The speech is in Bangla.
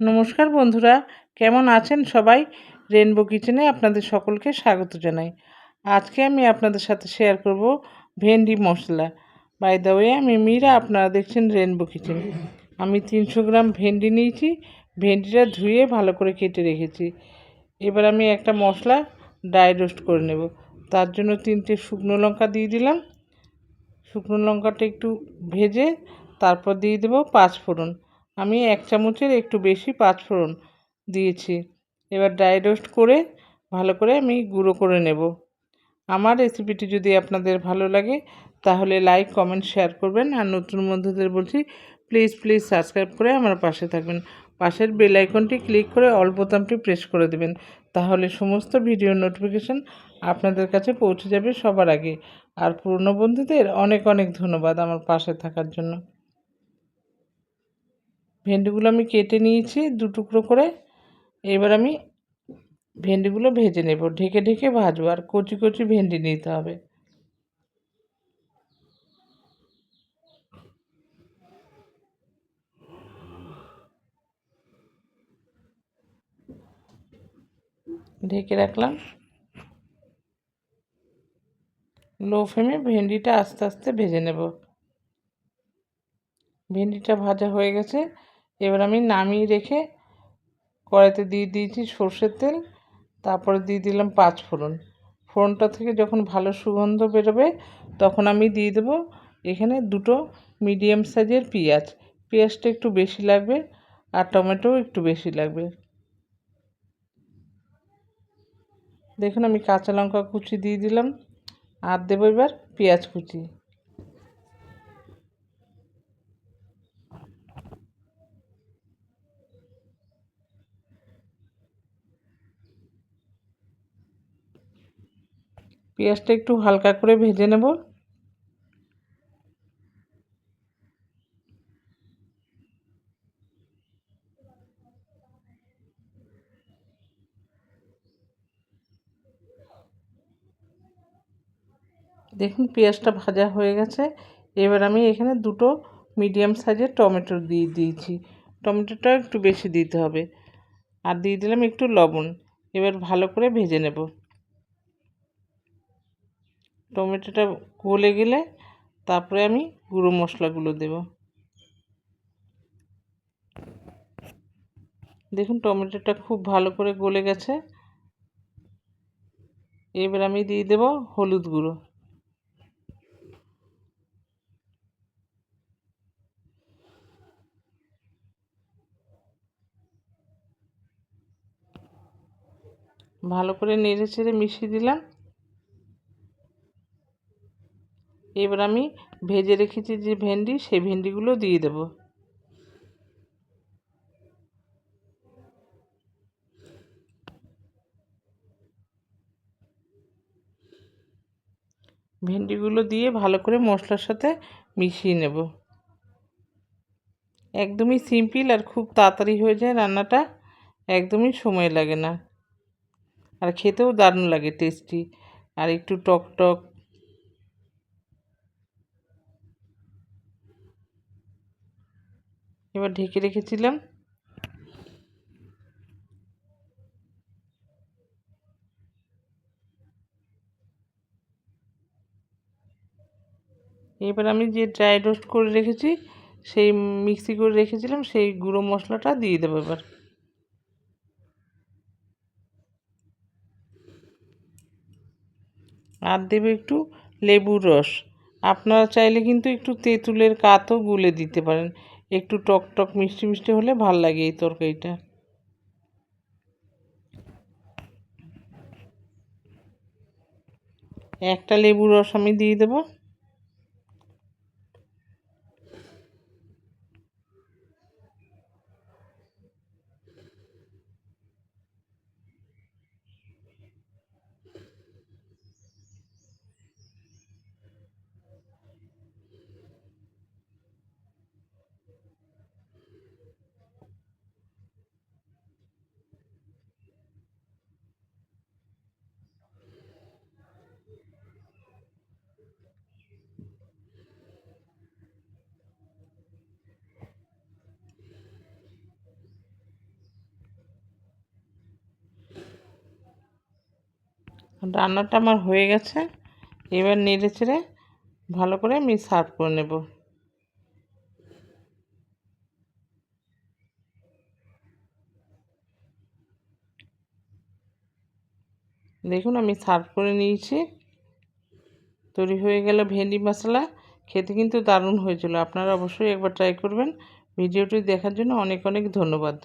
নমস্কার বন্ধুরা, কেমন আছেন সবাই? রেনবো কিচেনে আপনাদের সকলকে স্বাগত জানাই। আজকে আমি আপনাদের সাথে শেয়ার করব ভেন্ডি মশলা। বাই দ্য ওয়ে আমি মীরা, আপনারা দেখছেন রেনবো কিচেন আমি তিনশো গ্রাম ভেন্ডি নিয়েছি, ভেন্ডিটা ধুয়ে ভালো করে কেটে রেখেছি। এবার আমি একটা মশলা ড্রাই রোস্ট করে নেব। তার জন্য তিনটে শুকনো লঙ্কা দিয়ে দিলাম। শুকনো লঙ্কাটা একটু ভেজে তারপর দিয়ে দেবো পাঁচ ফোড়ন। আমি এক চামচের একটু বেশি পাঁচফোড়ন দিয়েছি। এবার ড্রাই রোস্ট করে ভালো করে আমি গুঁড়ো করে নেব। আমার রেসিপিটি যদি আপনাদের ভালো লাগে, তাহলে লাইক কমেন্ট শেয়ার করবেন। আর নতুন বন্ধুদের বলছি প্লিজ প্লিজ সাবস্ক্রাইব করে আমার পাশে থাকবেন। পাশের বেল আইকনটি ক্লিক করে অল বোতামটি প্রেস করে দেবেন। তাহলে সমস্ত ভিডিও নোটিফিকেশান আপনাদের কাছে পৌঁছে যাবে সবার আগে। আর পুরনো বন্ধুদের অনেক অনেক ধন্যবাদ আমার পাশে থাকার জন্য। ভেন্ডিগুলো আমি কেটে নিয়েছি দু টুকরো করে। এবার আমি ভেন্ডিগুলো ভেজে নেব। ঢেকে ঢেকে ভাজবো। আর কচি কচি ভেন্ডি নিতে হবে। ঢেকে রাখলাম। লো ফ্লেমে ভেন্ডিটা আস্তে আস্তে ভেজে নেব। ভেন্ডিটা ভাজা হয়ে গেছে। এবার আমি নামিয়ে রেখে কড়াইতে দিয়ে দিয়েছি সর্ষের তেল, তারপরে দিয়ে দিলাম পাঁচ ফোড়ন। ফোড়নটা থেকে যখন ভালো সুগন্ধ বেরোবে, তখন আমি দিয়ে দেবো এখানে দুটো মিডিয়াম সাইজের পেঁয়াজ। পেঁয়াজটা একটু বেশি লাগবে আর টমেটো একটু বেশি লাগবে। দেখুন আমি কাঁচা লঙ্কা কুচি দিয়ে দিলাম। আর দেবো এবার পেঁয়াজ কুচি। পেঁয়াজটা একটু হালকা করে ভেজে নেব। দেখুন পেঁয়াজটা ভাজা হয়ে গেছে। এবার আমি এখানে দুটো মিডিয়াম সাইজের টমেটো দিয়ে দিয়েছি। টমেটোটা একটু বেশি দিতে হবে। আর দিয়ে দিলাম একটু লবণ। এবার ভালো করে ভেজে নেব। টমেটোটা গলে গেলে তারপরে আমি গুঁড়ো মশলাগুলো দেব। দেখুন টমেটোটা খুব ভালো করে গলে গেছে। এবার আমি দিয়ে দেব হলুদ গুঁড়ো। ভালো করে নেড়ে চেড়ে মিশিয়ে দিলাম। এবার আমি ভেজে রেখেছি যে ভেন্ডি, সেই ভেন্ডিগুলো দিয়ে দেব। ভেন্ডিগুলো দিয়ে ভালো করে মশলার সাথে মিশিয়ে নেব। একদমই সিম্পল আর খুব তাড়াতাড়ি হয়ে যায় রান্নাটা, একদমই সময় লাগে না। আর খেতেও দারুণ লাগে টেস্টি। আর একটু টক টক এবার ঢেকে রেখেছিলাম। এবার আমি যে ড্রাই রোস্ট করে রেখেছি, সেই মিক্সি করে রেখেছিলাম, সেই গুঁড়ো মশলাটা দিয়ে দেবো এবার। আর দেবে একটু লেবুর রস। আপনারা চাইলে কিন্তু একটু তেঁতুলের কাতও গুলে দিতে পারেন। একটু টক টক মিষ্টি মিষ্টি হলে ভালো লাগে এই তরকারিটা। একটা লেবুর রস আমি দিয়ে দেবো। রান্নাটা আমার হয়ে গেছে। এবার নেড়ে চেড়ে ভালো করে আমি সার্ভ করে নেব। দেখুন আমি সার্ভ করে নিয়েছি। তৈরি হয়ে গেল ভেন্ডি মশলা। খেতে কিন্তু দারুণ হয়েছিল। আপনারা অবশ্যই একবার ট্রাই করবেন। ভিডিওটি দেখার জন্য অনেক অনেক ধন্যবাদ।